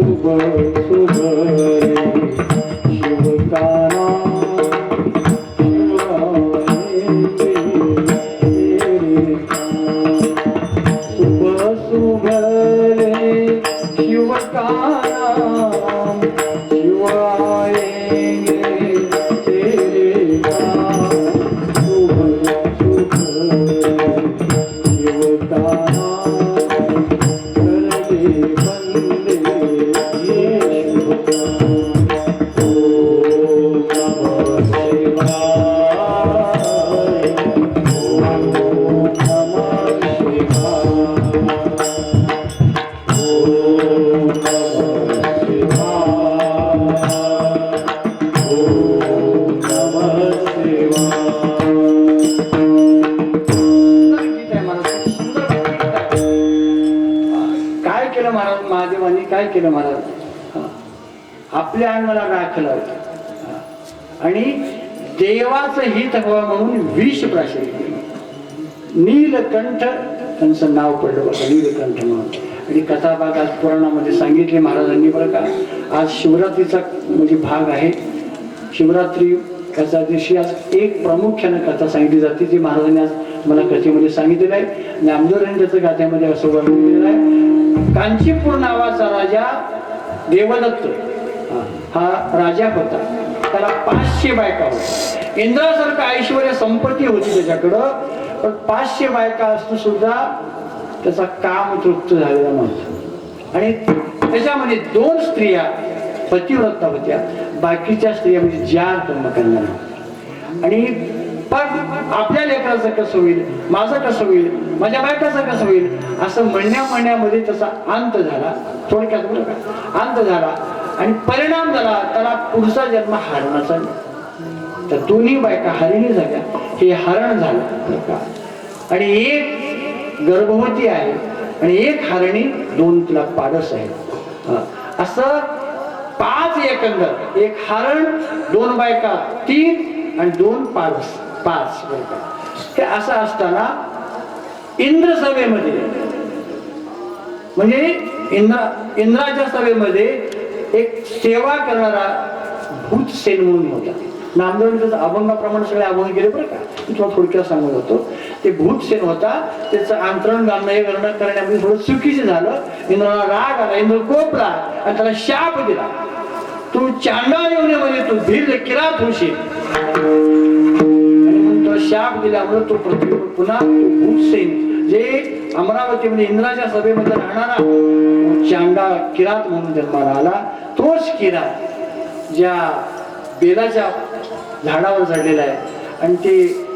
তোমার अंगाला आणि देवाचं हित व्हावं म्हणून विष प्राशन केलं. नीलकंठ त्यांचं नाव पडलं बघा नीलकंठ म्हणून. आणि कथाभाग आज पुराणामध्ये सांगितले महाराजांनी बरं का आज शिवरात्रीचा म्हणजे भाग आहे. शिवरात्री कथा दिवशी आज एक प्रामुख्यानं कथा सांगितली जाते जी महाराजांनी आज मला कथेमध्ये सांगितलेलं आहे. नामदेवरांनी त्याचं गाथ्यामध्ये असं वर्णन केलेलं आहे. कांचीपूर नावाचा राजा देवदत्त. हा राजा होता. त्याला पाचशे बायका होत्या. इंद्रासारखं ऐश्वर संपत्ती होती त्याच्याकडं पण पाचशे बायका असून सुद्धा त्याचा काम तृप्त झालेला नव्हता. आणि त्याच्यामध्ये दोन स्त्रिया पतिव्रता होत्या. बाकीच्या स्त्रिया म्हणजे ज्या कर्म आणि पण आपल्या लेकराचं कसं होईल माझं कसं होईल माझ्या बायकाचं कसं होईल असं म्हणण्या म्हणण्यामध्ये त्याचा अंत झाला. थोडक्यात बरं का? अंत झाला. आणि परिणाम झाला त्याला पुढचा जन्म हरणाचा तर दोन्ही बायका हरिणी झाल्या. हे हरण झालं का आणि एक गर्भवती आहे आणि एक हरणी दोन तिला पाडस आहे. असं पाच एकंदर. एक हरण दोन बायका तीन आणि दोन पाडस पाच बायका. हे असं असताना म्हणजे इंद्र सभेमध्ये म्हणजे इंद्रा इंद्राच्या सभेमध्ये एक सेवा करणारा भूतसेन म्हणून होता. नामदेवाने अभंगाप्रमाणे सगळे अभंग केले बरं का. तुम्हाला थोडक्यात सांगत होतो. ते भूतसेन होता. त्याचं आंतरण गाणं हे वर्णन करण्यामध्ये थोडं चुकीचं झालं. इंद्राला राग आला. इंद्र कोपला आणि त्याला शाप दिला. तू चांडा येऊन तू धीर किरात होशील. शाप दिल्यामुळे तो पृथ्वीवर पुन्हा भूतसेन जे अमरावतीमध्ये इंद्राच्या सभेमध्ये राहणारा चांडा किरात म्हणून जन्माला आला. तोच किरात ज्या बेलाच्या झाडावर चढलेला आहे. आणि ते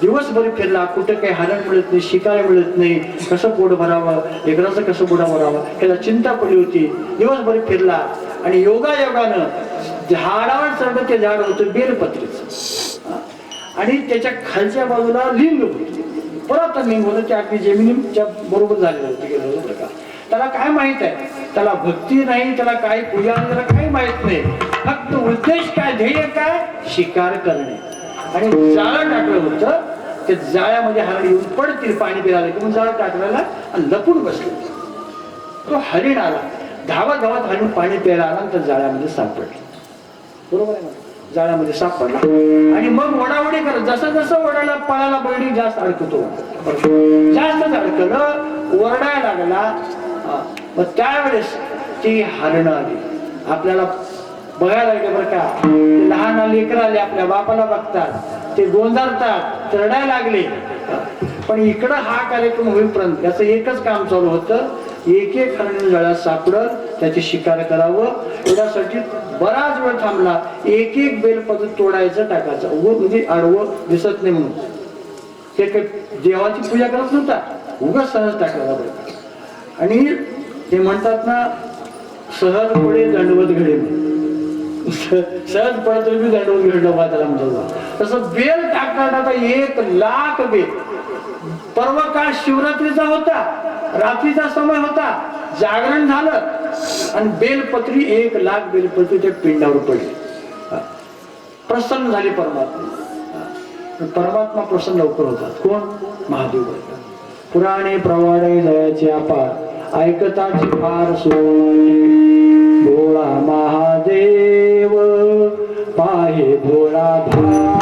दिवसभर फिरला कुठं काही हरण मिळत नाही शिकाय मिळत नाही कसं पोट भरावं लेकराचं कसं पोट भरावं त्याला चिंता पडली होती. दिवसभर फिरला आणि योगा योगानं झाडावर चढलं ते झाड होतं बेलपत्रीचं. आणि त्याच्या खालच्या बाजूला लिंग होती. परत लिंग होतं ते अगदी जमिनीच्या बरोबर झालेलं होतं गेलं होतं का? त्याला काय माहीत आहे? त्याला भक्ती नाही त्याला काय पूजा त्याला काही माहीत नाही. फक्त उद्देश काय ध्येय काय? शिकार करणे. आणि जाळं टाकलं होतं ते जाळ्यामध्ये हरण येऊन पडतील पाणी पिरायला. किंवा जाळं टाकलेला लपून बसले तो हरिण आला. धावत धावत हरिण पाणी प्यायला आला तर जाळ्यामध्ये सापडला. बरोबर आहे ना? जाळ्यामध्ये सापडला आणि मग ओढाओढी करत जसं जसं वडाला पळाला बैठी जास्त अडकतो. जास्तच अडकलं वरडायला लागला. मग त्यावेळेस ती हरणं आली. आपल्याला बघायला लागले बरं का लहान लेकर आले आपल्या बापाला बघतात. ते गोंधारतात तरडायला लागले. पण इकडं हा कार्यक्रम होईपर्यंत याचं एकच काम चालू होतं. एक एक हरण जळ्यात सापडत त्याची शिकार करावं. एवढ्यासाठी बराच वेळ थांबला. एक एक बेलपत्र तोडायचं टाकायचं. उगं म्हणजे आडवं दिसत नाही म्हणून. ते देवाची पूजा करत नव्हता. उगाच सहज टाकायला बरं आणि ते म्हणतात ना सहज पुढे दंडवत घडे. सहज पडत मी दंडवत घडलो बा त्याला म्हणतो तसं बेल टाकता टाकता एक लाख बेल. पर्व काळ शिवरात्रीचा होता. रात्रीचा समय होता जागरण झालं आणि बेलपत्री एक लाख बेलपत्री त्या पिंडावर पडली. प्रसन्न झाले परमात्मा. परमात्मा प्रसन्न लवकर होतात कोण? महादेव पुराणे प्रवाणे जयाचे अपार ऐकताची फार सोळा भोळा महादेव पाहे भोळा भा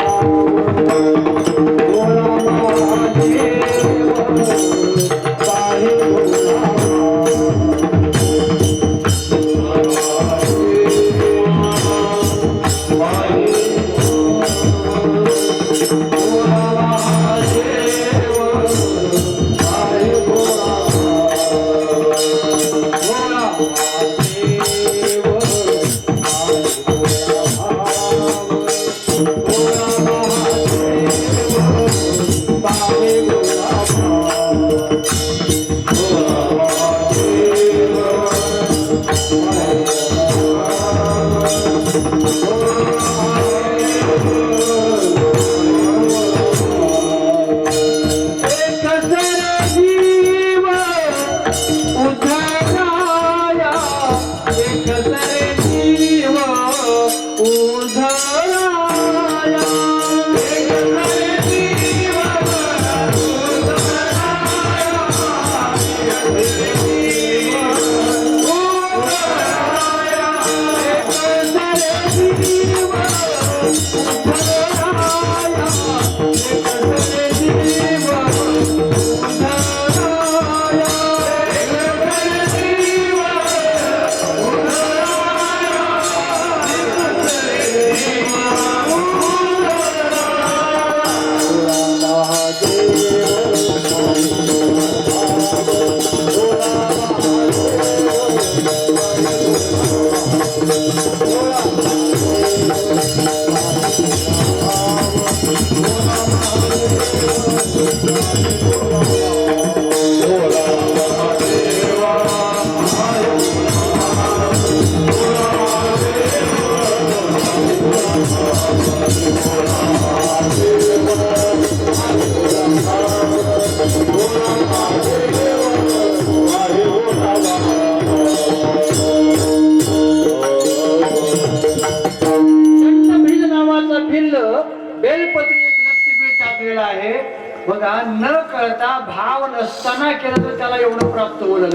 प्राप्त होणार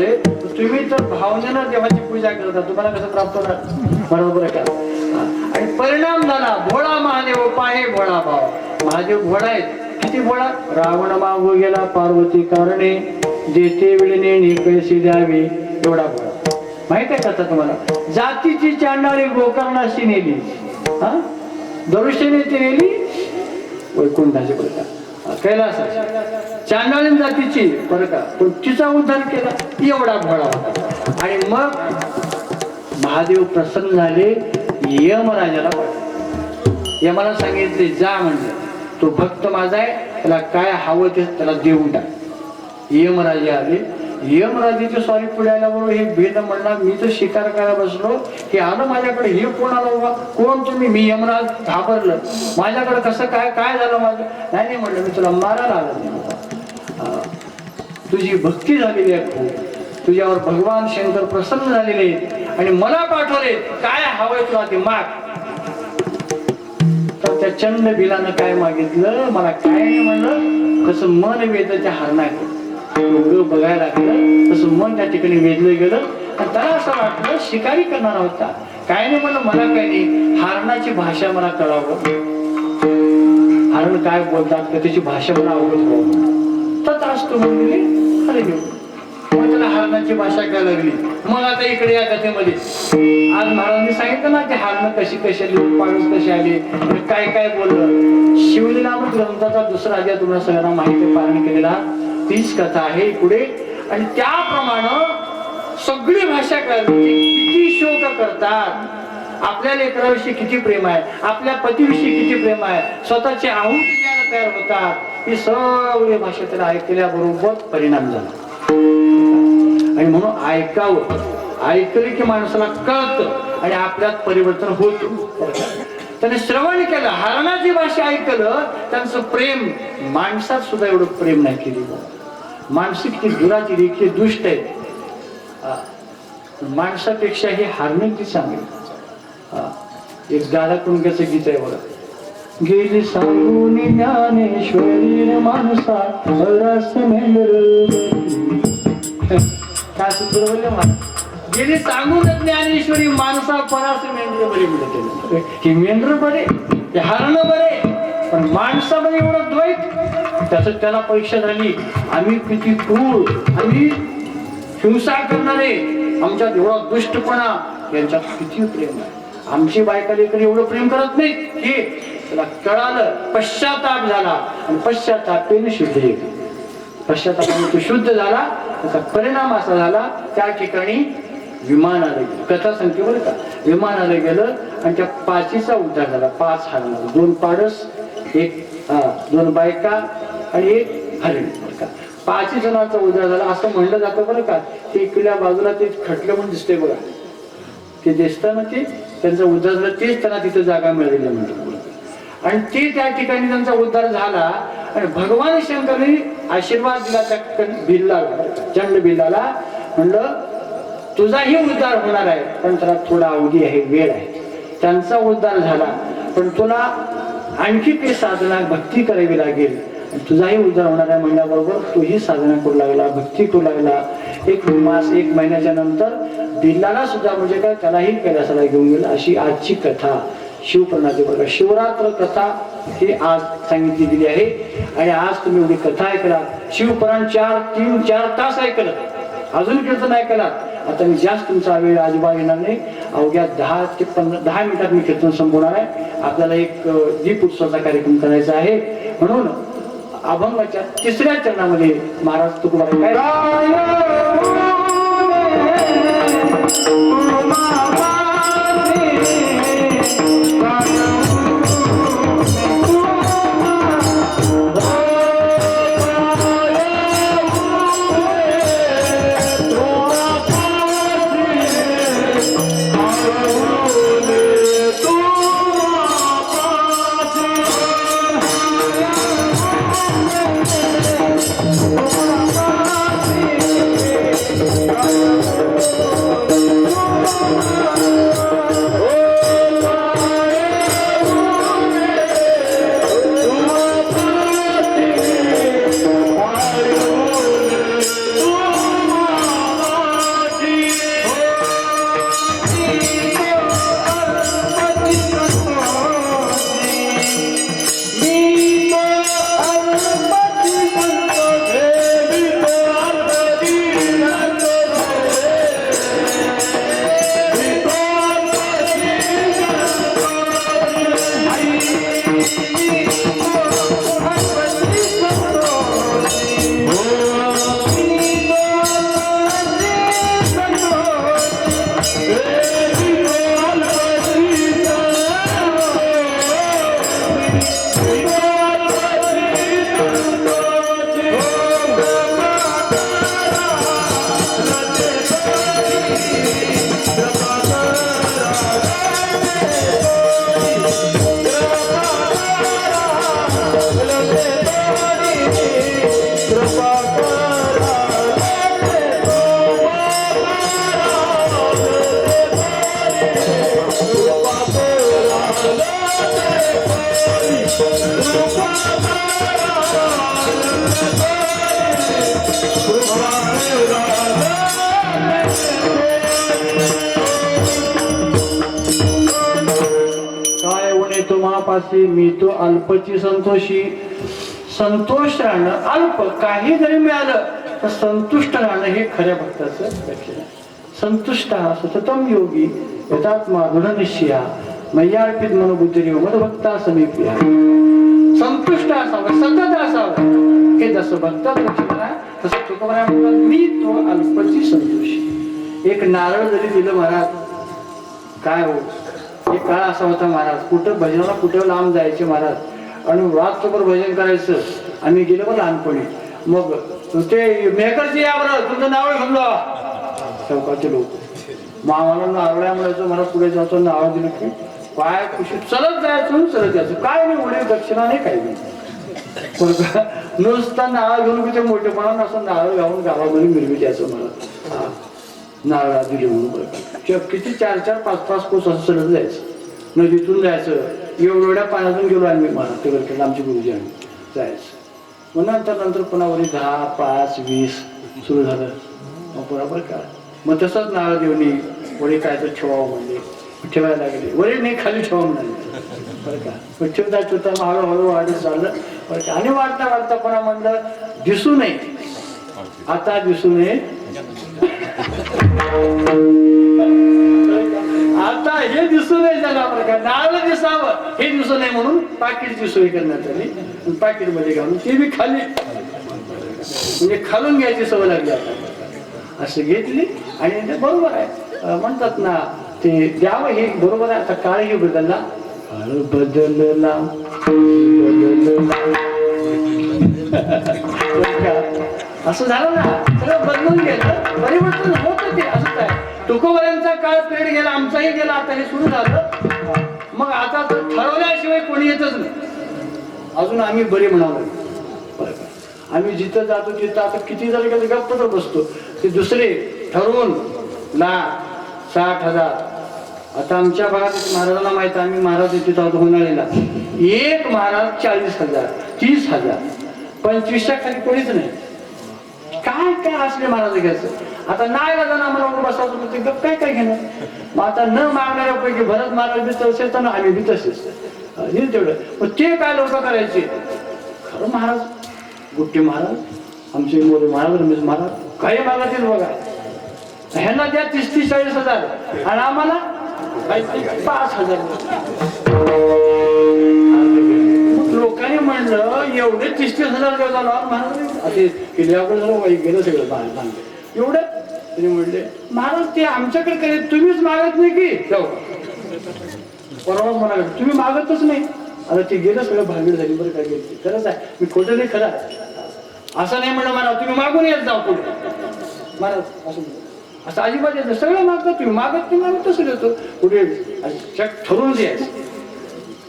तुम्ही तर भावनेनं देवाची पूजा करता तुम्हाला कसं प्राप्त होणार? बरोबर का? आणि परिणाम झाला. भोळा महादेव पाहे भोळा भाव. महादेव भोळा आहेत. किती भोळा? रावण मागू गेला पार्वती कारणे. देते वेळेने पैसे द्यावे एवढा भोळा. माहीत आहे का तुम्हाला? जातीची चांडाळी गोकर्णाशी नेली. हा? दरुष्यने ती नेली? वैकुंठाची बोलतात. कैलास चांडाळी जातीची बरं का पण तिचा उद्धार केला. एवढा भोळा होता. आणि मग महादेव प्रसन्न झाले. यमराजाला यमाला सांगितले जा म्हणजे तो भक्त माझा आहे. त्याला काय हवं ते त्याला देऊन टाक. यमराजे आले. यमराजेचे स्वारी पुढे आल्याबरोबर हे भेद म्हणला मी तर शिकार करायला बसलो. की आलं माझ्याकडे हे कोण आलं बाबा कोण तुम्ही? मी यमराज घाबरलं. माझ्याकडे कसं काय काय झालं माझं? नाही नाही म्हणलं मी तुला मारायला आलं नाही. बाबा तुझी भक्ती झालेली आहे खूप. तुझ्यावर भगवान शंकर प्रसन्न झालेले आहेत. आणि मला पाठवले काय हवंय तुला ते माग. तर त्या चंद बिलानं काय मागितलं? मला काय नाही म्हणलं. कसं मन वेदाच्या हरणार डोकं बघायला लागलं. तसं मन त्या ठिकाणी वेधलं गेलं. आणि त्याला असं वाटलं शिकारी करणारा होता काय नाही म्हणलं मला काय नाही. हारणाची भाषा मला कळावं. हरण काय बोलतात का त्याची भाषा मला आवडत हो तर त्रास तो म्हणले अरे मग त्याला हरणाची भाषा काय लागली. मग आता इकडे या कथेमध्ये. आज महाराजांनी सांगितलं ना की हरण कशी कशी आली पाणूस कशी आली काय काय बोललं. शिवलीनामक ग्रंथाचा दुसरा अध्याय तुम्हाला सगळ्यांना माहिती पालन केलेला. तीच कथा आहे पुढे. आणि त्याप्रमाणे सगळी भाषा कळली. किती शोक करतात. आपल्या लेकराविषयी किती प्रेम आहे. आपल्या पतीविषयी किती प्रेम आहे. स्वतःची आहुती द्यायला तयार होतात. ही सगळी भाषा त्याला ऐकल्याबरोबर परिणाम झाला. आणि म्हणून ऐकावं. ऐकलं की माणसाला कळतं. आणि आपल्यात परिवर्तन होत. त्याने श्रवण केलं. हरणाची भाषा ऐकलं. त्यांचं प्रेम माणसात सुद्धा एवढं प्रेम नाही केली. मानसिक ती दुराची किती दुष्ट आहेत हा. माणसापेक्षा हे हारणं किती चांगली हा. एक दादा कुणक्याचं गीत आहे बघा गेली सांगून ज्ञानेश्वरी माणसा रस काय सुंदर बोलले गेली सांगून ज्ञानेश्वरी माणसा परास मेंढर बरे मिळते हे मेंढर बरे ते हरण बरे पण माणसामध्ये एवढं द्वैत. त्याचं त्याला परीक्षा झाली आम्ही किती क्रूर आम्ही हिंसा करणारे. आमच्या एवढा दुष्टपणा. यांच्यात किती प्रेम आहे. आमची बायका लेकर एवढं प्रेम करत नाही हे त्याला कळालं पश्चाताप झाला. आणि पश्चातापेने शुद्ध येते पश्चातापाने तो शुद्ध झाला. त्याचा परिणाम असा झाला त्या ठिकाणी विमानाला गेलं. कथा सांगते बरं का? विमानाला गेलं आणि त्या पाचीचा उद्धार झाला. पाच हरण दोन पाडस एक हा, दोन बायका आणि एक हरिण का? पाचही जणांचा उद्धार झाला असं म्हणलं जातं बरं का? ते इकडल्या बाजूला ते खटलं म्हणून दिसते बघा. ते दिसताना ते त्यांचा उद्धार झाला तेच त्यांना तिथे जागा मिळालेली म्हणतात आणि ते त्या ठिकाणी त्यांचा उद्धार झाला आणि भगवान शंकरने आशीर्वाद दिला त्या कण- भिल्लाला चंड भिल्लाला. म्हणलं तुझाही उद्धार होणार आहे पण त्याला थोडा अवधी आहे वेळ आहे. त्यांचा उद्धार झाला पण तुला आणखी काही साधना भक्ती करावी लागेल. तुझाही उद्धार होणार आहे म्हणल्याबरोबर तोही साधना करू लागला भक्ती करू लागला. एक मास एक महिन्याच्या नंतर बिल्लाला सुद्धा म्हणजे काय त्यालाही कैलासाला घेऊन गेला. अशी आजची कथा शिवप्रणाची प्रकार शिवरात्र कथा ही आज सांगितली गेली आहे. आणि आज तुम्ही एवढी कथा ऐकला शिवपुराण चार तीन चार तास ऐकलं. अजून कीर्तन ऐकला. आता मी जास्त तुमचा वेळ अजिबात येणार नाही. अवघ्या दहा ते पंधरा दहा मिनिटात मी कीर्तन संपवणार आहे. आपल्याला एक दीप उत्सवाचा कार्यक्रम करायचा आहे. म्हणून अभंगाच्या तिसऱ्या चरणामध्ये महाराज तुकोबाराय काय काय असे मी तो अल्पची संतोषी. संतोष राहणं अल्प काही जरी मिळालं तर संतुष्ट राहणं हे खऱ्या भक्ताचं लक्षण आहे. संतुष्ट हा सततम योगी यथात्मा दृढनिश्चया मय्यार्पित मनोबुद्धी मदभक्ता समीप संतुष्ट असावं सतत असावं. हे जसं भक्तात लक्षण आहे तसं तुकोबरा मी तो अल्पची संतोषी. एक नारळ जरी दिलं महाराज काय हो? एक काळ असा होता महाराज? कुठं भजनाला कुठं लांब जायचे महाराज? आणि रात्रभर भजन करायचं. आम्ही गेलो मग लहानपणी. मग ते मेकरची या बरं तुमचं नाव घेऊन चौकाचे लोक. मामाला नारळ्या म्हणायचं मला पुढे जायचं नाव दिलं की पाय खुशी चलत जायचं चलत जायचं. काय नाही उडे दक्षिणा नाही काही नाही. नुसता नुसतं नारळ घेऊन की ते मोठेपणा असं नारळ घालून गावामध्ये मिरवी द्यायचं मला. नारळा दिली म्हणून. बरं का. किती चार चार पाच पाच कोस असं चढत जायचं नदीतून जायचं. एवढ्या पाण्यातून गेलो आम्ही मला ते बरं आमची गुरुजी आम्ही जायचं. मग नंतर नंतर पुन्हा दहा पाच वीस सुरू झालं. मग बरोबर का? मग तसंच नारळ देऊनी वडी काय तर ठेवावं म्हणले. ठेवायला लागले. वरील नाही खाली ठेवा म्हणाले. बरं का? मग ठेवता ठेवता हळूहळू वाढत चाललं. बरं का? आणि वाढता वाढता पुन्हा म्हणलं दिसू नये. आता दिसू नये. आता हे दिसू नये त्याला प्रकार नारळ दिसावं. हे दिसू नये म्हणून पाकिटची सोय करण्यात आली पाकिटमध्ये घालून ते बी खाली. म्हणजे खालून घ्यायची सवय लागली आता. असं घेतली आणि ते बरोबर आहे. म्हणतात ना ते द्यावं हे बरोबर आहे. आता काळ हे बदलला. काळ बदलला. बदलला. असं झालं ना सगळं बदलून गेलं. परिवर्तन होत ते असंच आहे तुकोबऱ्यांचा काळ पेड गेला आमचाही गेला आता हे सुरू झालं. मग आता ठरवल्याशिवाय कोणी येतच नाही. अजून आम्ही बरे म्हणावं. बरं आम्ही जिथं जातो तिथं आता किती झालं गेलं गप्प तर बसतो. ते दुसरे ठरवून लाख साठ हजार. आता आमच्या भागात महाराजांना माहीत आहे, आम्ही महाराज तिथं आहोत होणारेला एक महाराज चाळीस हजार तीस हजार. पंचवीसच्या खाली कोणीच नाही. काय काय असले महाराज घ्यायचं आता नाही जाणं आम्हाला उभं बसावं तर ते गप काय काय घेणार? मग आता न मागणाऱ्यापैकी भरत महाराज बी तसेच तर आम्ही बी तसेच. हे तेवढं. पण ते काय लोक करायचे? खरं महाराज गुट्टे महाराज आमचे मोरे महाराज रमेश महाराज काही मागातील बघा. ह्यांना द्या तीस तीस चाळीस हजार. आणि आम्हाला पाच हजार. म्हणलं एवढे तीस तीस हजार देऊ झाला किल्ल्याकडे वाईट गेलं सगळं बाहेर सांगते एवढं? त्यांनी म्हणले महाराज ते आमच्याकडे करे तुम्हीच मागत नाही की? जाऊ. परवा म्हणाले तुम्ही मागतच नाही. आता ते गेलं सगळं भांगड झाली बरं काय गेली. खरंच आहे. मी खोटं नाही खरं असं नाही म्हणलं महाराज तुम्ही मागून येत जाऊ पुढे. महाराज असं असं अजिबात येतं सगळं मागतात तुम्ही मागत तुम्ही मागत तसं देतो पुढे असं चक ठरवून द्यायचं.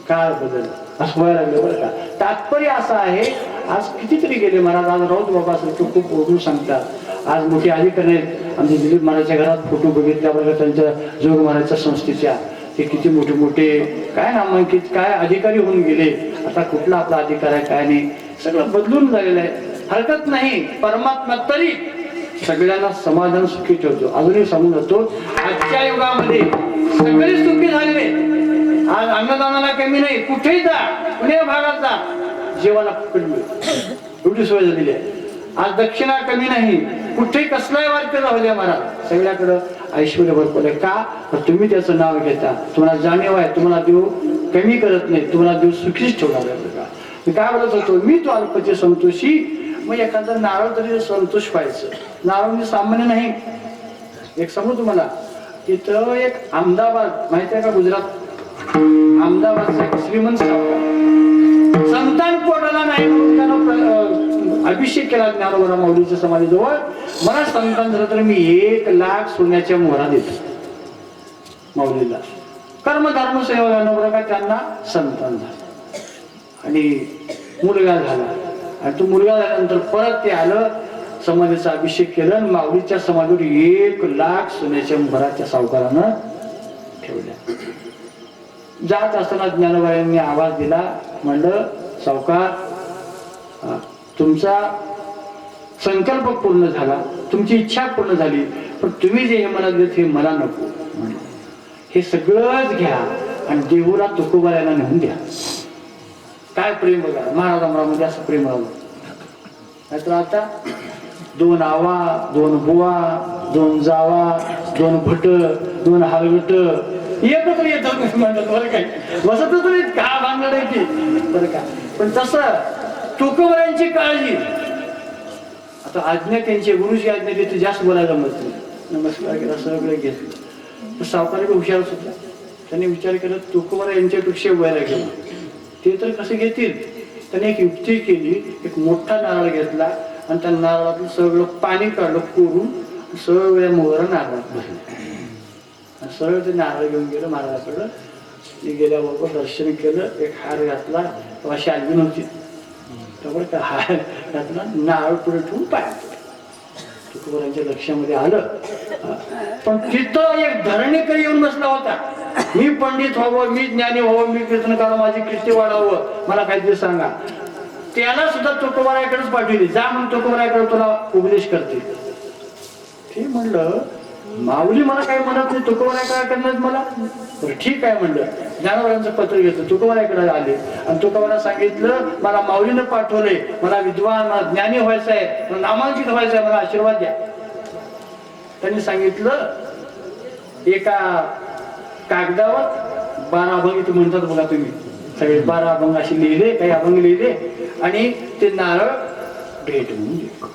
काळ बदल असं व्हायला लागलं बरं का. तात्पर्य असं आहे आज कितीतरी गेले महाराज आज राऊत बाबा असं तो खूप ओढून सांगतात. आज मोठे अधिकारी आहेत आमचे दिलीप महाराजच्या घरात फोटो बघितल्या बघा त्यांच्या जोग महाराजच्या संस्थेच्या. ते किती मोठे मोठे काय नामांकित काय अधिकारी होऊन गेले. आता कुठला आपला अधिकार आहे काय नाही. सगळं बदलून झालेलं आहे. हरकत नाही परमात्मा तरी सगळ्यांना समाधान सुखी ठेवतो. अजूनही सांगून जातो आजच्या युगामध्ये सगळे सुखी झालेले. आज अन्नदानाला कमी नाही कुठेही जा पुणे भागात जा. जेवायला एवढी सोय झालेली आहे. आज दक्षिणा कमी नाही कुठेही कसलाही वाक्य जाऊ द्या महाराज. सगळ्याकडं ऐश्वर भरपूर आहे. का? तुम्ही त्याचं नाव घेता. तुम्हाला जाणीव आहे तुम्हाला देव कमी करत नाही तुम्हाला देव सुखीच ठेवणार आहे का मी काय बोलत होतो? मी तो अल्पचे संतोषी. मग एखादं नारळ तरी संतोष व्हायचं. नारळ म्हणजे सामान्य नाही. एक सांगू तुम्हाला तिथं एक अहमदाबाद माहिती आहे का गुजरात? अहमदाबादचा एक श्रीमंत सावकार संतान पोटाला नाही म्हणून त्यानं अभिषेक केला ज्ञानोबरा माऊलीच्या समाधीजवळ. मला संतान झालं तर मी एक लाख सोन्याच्या मोहरा देतो. माऊलीला. कर्म धर्म सेवा ज्ञानोबरा का त्यांना संतान झालं. आणि मुलगा झाला. आणि तो मुलगा झाल्यानंतर परत ते आलं समाधीचा अभिषेक केलं आणि माऊलीच्या समाधीवर एक लाख सोन्याच्या मोहराच्या सावकारानं ठेवल्या. जात असताना ज्ञानोबाईंनी आवाज दिला म्हणलं सावकार तुमचा संकल्प पूर्ण झाला तुमची इच्छा पूर्ण झाली पण तुम्ही जे हे मला देत हे मला नको हे सगळंच घ्या आणि देऊरा तुकोबा यांना नेऊन द्या. काय प्रेम बघा महाराज अमरामध्ये असं प्रेम राहू नाहीतर आता दोन आवा दोन बुवा दोन जावा दोन भट दोन हलगट येतच येतात म्हणतात बरं काय बसतच नाही का? भांगड आहे बरं का. पण तसं तुकोबऱ्यांची काळजी. आता आज्ञा त्यांची गुरुची आज्ञा देते जास्त बोलायला जमत नमस्कार केला सगळं घेतलं तर सावकारी हुशार हुशारच होता त्यांनी विचार केला तुकोबरा यांच्यापेक्षा वयाला गेला ते तर कसे घेतील? त्याने एक युक्ती केली एक मोठा नारळ घेतला आणि त्या नारळातलं सगळं पाणी काढलं कोरून सगळ्या मोहरा नारळात भरलं. सरळ ते नारळ घेऊन गेलं महाराजाकडं. ते गेल्याबरोबर दर्शन केलं एक हार घातला तेव्हा शालवी नव्हती त्यामुळे त्या हार घातला? नारळ पुढे ठेवून पाय. तुकोबरांच्या लक्षामध्ये आलं. पण तिथं एक धरणीकडे येऊन बसला होता. मी पंडित व्हावं मी ज्ञानी व्हावं मी कीर्तन करावं माझी कीर्ती वाढावं. मला काहीतरी सांगा. त्याला सुद्धा तुकोबरायकडेच पाठवली. जा म्हणून तुकोबरायकडे तुला उपदेश करते. ते म्हणलं माऊली मला काय म्हणत नाही तुकोबाराय काय करणार मला? तर ठीक आहे म्हणलं. ज्ञानोबारांचं पत्र घेतलं तुकोबारायकडे आले. आणि तुकोबाला सांगितलं मला माऊलीनं पाठवलंय मला विद्वान मला ज्ञानी व्हायचं आहे मला नामांकित व्हायचं आहे मला आशीर्वाद द्या. त्यांनी सांगितलं एका कागदावर बारा अभंग इथे म्हणतात बघा तुम्ही. सगळे बारा अभंग असे लिहिले काही अभंग लिहिले आणि ते नारळ भेट म्हणून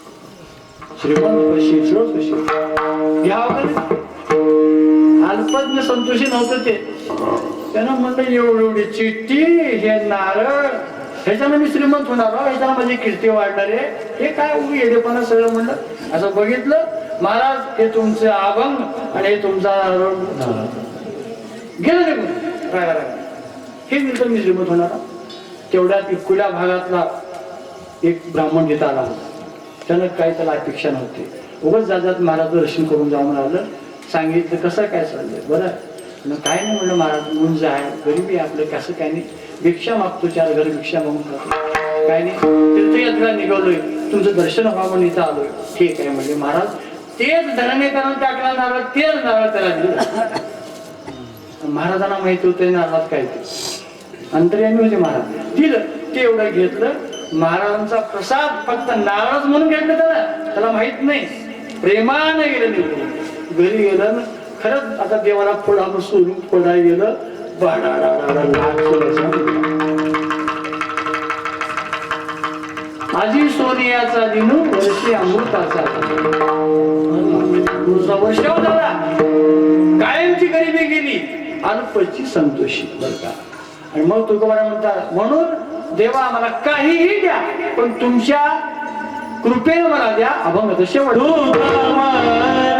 श्रीमंत कशी श्रोत अल्पज्ञ संतोषी नव्हतं ते. त्यानं म्हणलं एवढी एवढी चिठ्ठी हे नारळ ह्याच्यानं मी श्रीमंत होणार हो, ह्याच्यानं माझी कीर्ती वाढणार आहे. हे काय उभी येडेपणा सगळं म्हणलं? असं बघितलं महाराज हे तुमचे अभंग आणि हे तुमचा गेलं निघून रागा हे दिलं मी श्रीमंत होणार हो. तेवढ्यात इकुल्या भागातला एक ब्राह्मण घेता आला होता. त्यानं काही त्याला अपेक्षा नव्हती. उगाच जातात महाराज दर्शन करून जाऊन म्हणालं सांगितलं कसं काय चाललंय? बरं. मग काय नाही म्हणलं महाराज मुंज आहे गरिबी आपलं कसं काय नाही. भिक्षा मागतो चार घर भिक्षा मागून खातो. काय नाही तीर्थयात्रा निघालोय तुमचं दर्शन व्हावं म्हणून इथं आलोय. ठीक आहे म्हणजे महाराज तेच धरणे करून टाकला नारळ तेच नारळ त्याला दिलं. महाराजांना माहिती होतं नारळात काय ते. अंतर्यामी होते महाराज. दिलं ते एवढं घेतलं महाराजांचा प्रसाद फक्त नारळच म्हणून घेतलं त्याला. त्याला माहीत नाही. प्रेमानं गेलं निघून घरी गेलं खरंच आता देवाला फोडानं सोडून फोडायला गेलं. आजी सोनियाचा दिनू वर्षी अमृताचा. तुझा वर्षाव झाला. कायमची गरिबी गेली. अल्पची संतोषी बर का. आणि मग तुकोबारा म्हणतात म्हणून देवा मला काहीही द्या पण तुमच्या कृपेने मला द्या. अभंग शेवट. तुका